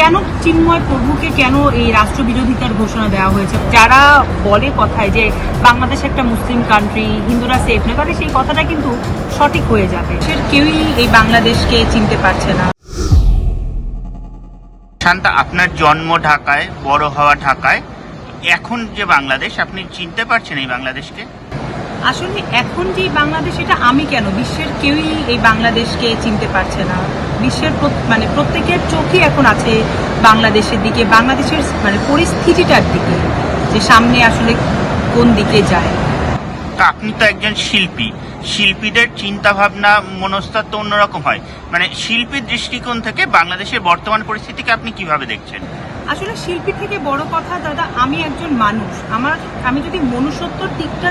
কেন চিন্ময় প্রভুকে কেন এই রাষ্ট্রবিরোধিতার ঘোষণা দেওয়া হয়েছে? যারা বলে কথায় যে বাংলাদেশ একটা মুসলিম কান্ট্রি হিন্দুরা সেফ না তাহলে সেই কথাটা কিন্তু সঠিক হয়ে যাবে। কেউই এই বাংলাদেশকে চিনতে পারছে না। শান্তা, আপনার জন্ম ঢাকায়, বড় হওয়া ঢাকায়, এখন যে বাংলাদেশ, আপনি চিনতে পারছেন এই বাংলাদেশকে? আসলে এখন যে বাংলাদেশ এটা আমি কেন? বিশ্বের কেউই এই বাংলাদেশকে চিনতে পারছে না। বিশ্বের মানে প্রত্যেকের চোখই এখন আছে বাংলাদেশের দিকে বাংলাদেশের মানে পরিস্থিতিটার দিকে যে সামনে আসলে কোন দিকে যায়। তো আপনি তো একজন শিল্পী। শিল্পীদের চিন্তা ভাবনা মনস্তত্ব অন্যরকম হয়। মানে শিল্পীর দৃষ্টিকোণ থেকে বাংলাদেশের বর্তমান পরিস্থিতিকে আপনি কীভাবে দেখছেন? আসলে শিল্পী থেকে বড় কথা দাদা আমি একজন মানুষ। আমার আমি যদি মনুষ্যত্বর দিকটা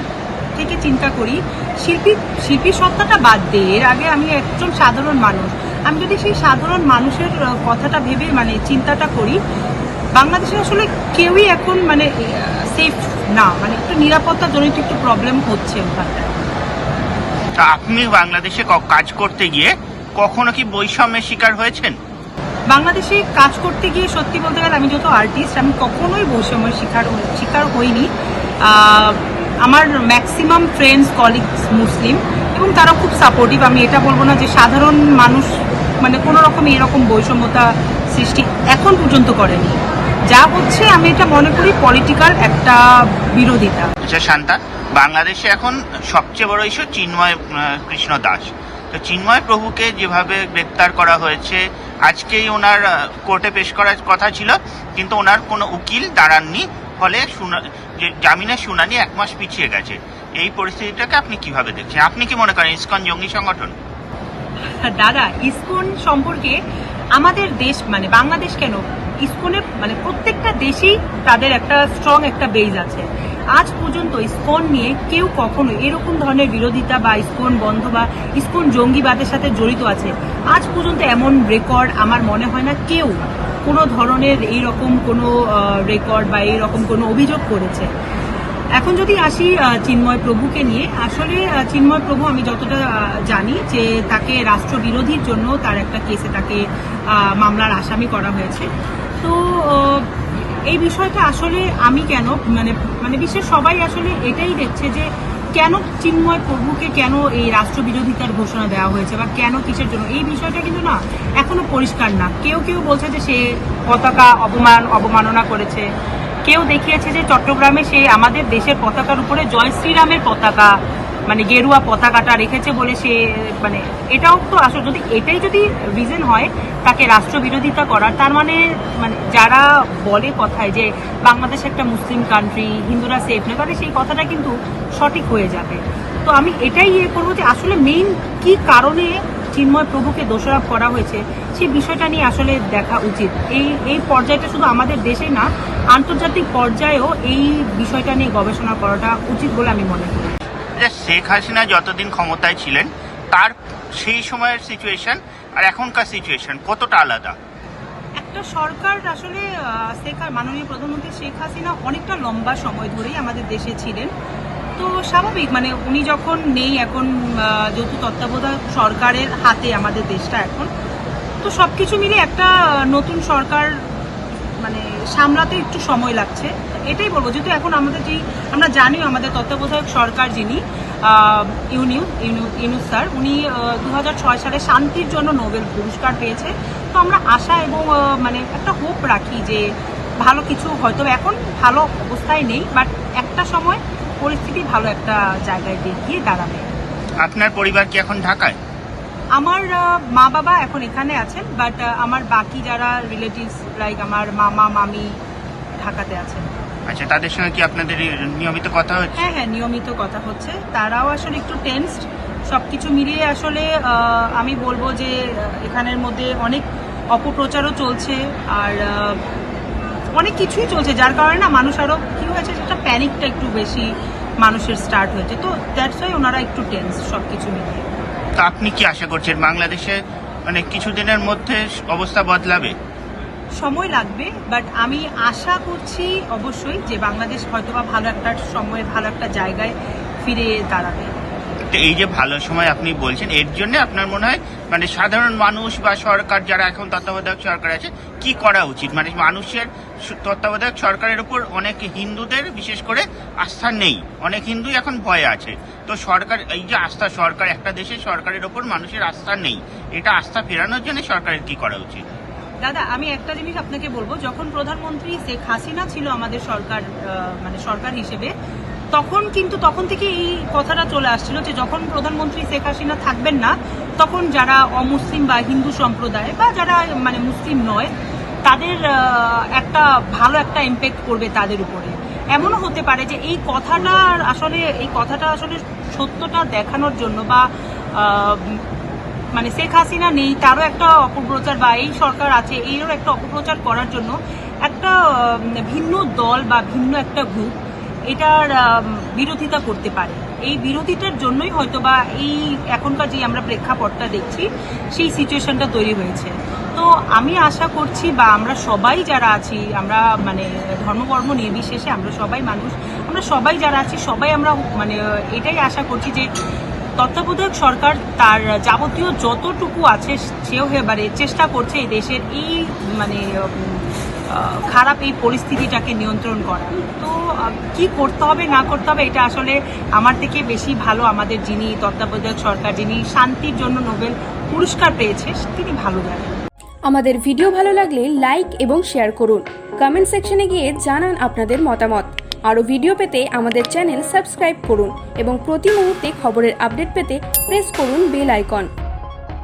থেকে চিন্তা করি? শিল্পী শিল্পী সত্তাটা বাদ দিয়ে এর আগে আমি একজন সাধারণ মানুষ। আমি যদি সেই সাধারণ মানুষের কথাটা ভেবে মানে চিন্তাটা করি বাংলাদেশে আসলে কেউই এখন মানে সেফ না। মানে একটু নিরাপত্তা জনিত একটু প্রবলেম হচ্ছে ওখানটায়। আপনি বাংলাদেশে কাজ করতে গিয়ে কখনো কি বৈষম্যের শিকার হয়েছেন? বাংলাদেশে কাজ করতে গিয়ে সত্যি বলতে গেলে আমি যত আর্টিস্ট আমি কখনোই বৈষম্যের শিকার শিকার হইনি। আমার ম্যাক্সিমাম ফ্রেন্ডস কলিগস মুসলিম এবং তারা খুব সাপোর্টিভ আমি এটা বলব না যে সাধারণ মানুষ মানে কোনো রকম এরকম বৈষম্যতা সৃষ্টি এখন পর্যন্ত করেনি। যা হচ্ছে, আমি এটা মনে করি পলিটিক্যাল একটা বিরোধিতা। আচ্ছা শান্তা, বাংলাদেশে এখন সবচেয়ে বড় ইস্যু চিন্ময় কৃষ্ণ দাস। তো চিন্ময় প্রভুকে যেভাবে গ্রেপ্তার করা হয়েছে, আজকেই ওনার কোর্টে পেশ করার কথা ছিল, কিন্তু ওনার কোনো উকিল দাঁড়াননি। ফলে জামিনের শুনানি এক মাস পিছিয়ে গেছে। এই পরিস্থিতিটাকে আপনি কীভাবে দেখছেন? আপনি কি মনে করেন ইসকন জঙ্গি সংগঠন? দাদা, ইসকন সম্পর্কে আমাদের দেশ মানে বাংলাদেশ কেন? ইসকনের মানে প্রত্যেকটা দেশেই তাদের একটা স্ট্রং একটা বেজ আছে। আজ পর্যন্ত ইসকন নিয়ে কেউ কখনো এরকম ধরনের বিরোধিতা বা ইসকন বন্ধ বা ইসকন জঙ্গিবাদের সাথে জড়িত আছে। আজ পর্যন্ত এমন রেকর্ড আমার মনে হয় না কেউ কোনো ধরনের এইরকম কোনো রেকর্ড বা এইরকম কোনো অভিযোগ করেছে। এখন যদি আসি চিন্ময় প্রভুকে নিয়ে, আসলে চিন্ময় প্রভু আমি যতটা জানি যে তাকে রাষ্ট্রবিরোধীর জন্য তার একটা কেসে তাকে মামলার আসামি করা হয়েছে। তো এই বিষয়টা আসলে আমি কেন মানে মানে বিশ্বের সবাই আসলে এটাই দেখছে যে কেন চিন্ময় প্রভুকে কেন এই রাষ্ট্র বিরোধিতার ঘোষণা দেওয়া হয়েছে বা কেন কিসের জন্য? এই বিষয়টা কিন্তু না, এখনও পরিষ্কার না। কেউ কেউ বলছে যে সে পতাকা অপমান, অবমাননা করেছে। কেউ দেখিয়েছে যে চট্টগ্রামে সে আমাদের দেশের পতাকার উপরে জয় শ্রীরামের পতাকা মানে গেরুয়া পতাকাটা রেখেছে বলে সে মানে এটাও তো আসলে, যদি এটাই যদি রিজন হয় তাকে রাষ্ট্রবিরোধিতা করার, তার মানে মানে যারা বলে কথায় যে বাংলাদেশ একটা মুসলিম কান্ট্রি হিন্দুরা সেফ না তাহলে সেই কথাটা কিন্তু সঠিক হয়ে যাবে। তো আমি এটাই ইয়ে করব যে আসলে মেইন কি কারণে চিন্ময় প্রভুকে দোষারোপ করা হয়েছে সেই বিষয়টা নিয়ে আসলে দেখা উচিত। এই এই পর্যায়টা শুধু আমাদের দেশে না, আন্তর্জাতিক পর্যায়েও এই বিষয়টা নিয়ে গবেষণা করাটা উচিত বলে আমি মনে করি। যে শেখ হাসিনা যতদিন ক্ষমতায় ছিলেন, তার সেই সময়ের সিচুয়েশন আর এখনকার সিচুয়েশন কতটা আলাদা? একটা সরকার আসলে শেখ মাননীয় প্রধানমন্ত্রী শেখ হাসিনা অনেকটা লম্বা সময় ধরেই আমাদের দেশে ছিলেন। তো স্বাভাবিক মানে উনি যখন নেই এখন যেহেতু তত্ত্বাবধায়ক সরকারের হাতে আমাদের দেশটা এখন, তো সব কিছু মিলে একটা নতুন সরকার মানে সামলাতে একটু সময় লাগছে। এটাই বলব, যেহেতু এখন আমাদের যেই আমরা জানিও আমাদের তত্ত্বাবধায়ক সরকার যিনি ইউনিউ ইউনুস স্যার, উনি দু হাজার ছয় সালে শান্তির জন্য নোবেল পুরস্কার পেয়েছে। তো আমরা আশা এবং মানে একটা হোপ রাখি যে ভালো কিছু হয়তো এখন ভালো অবস্থায় নেই বাট একটা সময় পরিস্থিতি ভালো একটা জায়গায় গিয়ে দাঁড়াবে। আপনার পরিবার কি এখন ঢাকায়? আমার মা বাবা এখন এখানে আছেন বাট আমার বাকি যারা রিলেটিভস লাইক আমার মামা মামি ঢাকাতে আছেন। আচ্ছা তাদের সঙ্গে কি আপনাদের নিয়মিত কথা হচ্ছে? হ্যাঁ হ্যাঁ নিয়মিত কথা হচ্ছে। তারাও আসলে একটু টেনসড সব কিছু মিলিয়ে আসলে আমি বলব যে এখানের মধ্যে অনেক অপপ্রচারও চলছে আর অনেক কিছুই চলছে যার কারণে না মানুষ আরও কী হয়েছে সেটা প্যানিকটা একটু বেশি মানুষের স্টার্ট হয়েছে। তো দ্যাটস ওয়াই ওনারা একটু টেন্স সব কিছু মিলিয়ে। তো আপনি কি আশা করছেন? বাংলাদেশে মানে কিছুদিনের মধ্যে অবস্থা বদলাবে? সময় লাগবে বাট আমি আশা করছি অবশ্যই যে বাংলাদেশ হয়তোবা ভালো একটা সময়ে ভালো একটা জায়গায় ফিরে দাঁড়াবে। তো এই যে ভালো সময় আপনি বলছেন, এর জন্য আপনার মনে হয় মানে সাধারণ মানুষ বা সরকার যারা এখন তত্ত্বাবধায়ক সরকার আছে, কি করা উচিত? মানে মানুষের তত্ত্বাবধায়ক সরকারের উপর অনেক হিন্দুদের বিশেষ করে আস্থা নেই। অনেক হিন্দু এখন ভয়ে আছে। তো সরকার, এই যে আস্থা, সরকার, একটা দেশের সরকারের ওপর মানুষের আস্থা নেই। এটা আস্থা ফেরানোর জন্য সরকারের কি করা উচিত? দাদা, আমি একটা জিনিস আপনাকে বলব, যখন প্রধানমন্ত্রী শেখ হাসিনা ছিল আমাদের সরকার মানে সরকার হিসেবে তখন কিন্তু তখন থেকে এই কথাটা চলে আসছিল যে যখন প্রধানমন্ত্রী শেখ হাসিনা থাকবেন না, তখন যারা অমুসলিম বা হিন্দু সম্প্রদায় বা যারা মানে মুসলিম নয়, তাদের একটা ভালো একটা ইম্প্যাক্ট করবে তাদের উপরে। এমনও হতে পারে যে এই কথাটা আসলে, এই কথাটা আসলে সত্যটা দেখানোর জন্য বা মানে শেখ হাসিনা নেই, তারও একটা অপপ্রচার বা এই সরকার আছে এরও একটা অপপ্রচার করার জন্য একটা ভিন্ন দল বা ভিন্ন একটা গ্রুপ এটার বিরোধিতা করতে পারে। এই বিরোধিতার জন্যই হয়তো বা এই এখনকার যে আমরা প্রেক্ষাপটটা দেখছি, সেই সিচুয়েশনটা তৈরি হয়েছে। তো আমি আশা করছি বা আমরা সবাই যারা আছি, আমরা মানে ধর্মকর্ম নির্বিশেষে আমরা সবাই মানুষ, আমরা সবাই যারা আছি, সবাই আমরা মানে এটাই আশা করছি যে তত্ত্বাবধায়ক সরকার তার যাবতীয় যতটুকু আছে, সেও এবারে চেষ্টা করছে এই দেশের এই মানে খারাপ এই পরিস্থিতিটাকে নিয়ন্ত্রণ করা। তো কি করতে হবে, না করতে হবে, এটা আসলে আমার থেকে বেশি ভালো আমাদের যিনি তত্ত্বাবধায়ক সরকার, যিনি শান্তির জন্য নোবেল পুরস্কার পেয়েছে, তিনি ভালো জানেন। আমাদের ভিডিও ভালো লাগলে লাইক এবং শেয়ার করুন। কমেন্ট সেকশনে গিয়ে জানান আপনাদের মতামত। আরও ভিডিও পেতে আমাদের চ্যানেল সাবস্ক্রাইব করুন এবং প্রতি মুহূর্তে খবরের আপডেট পেতে প্রেস করুন বেল আইকন।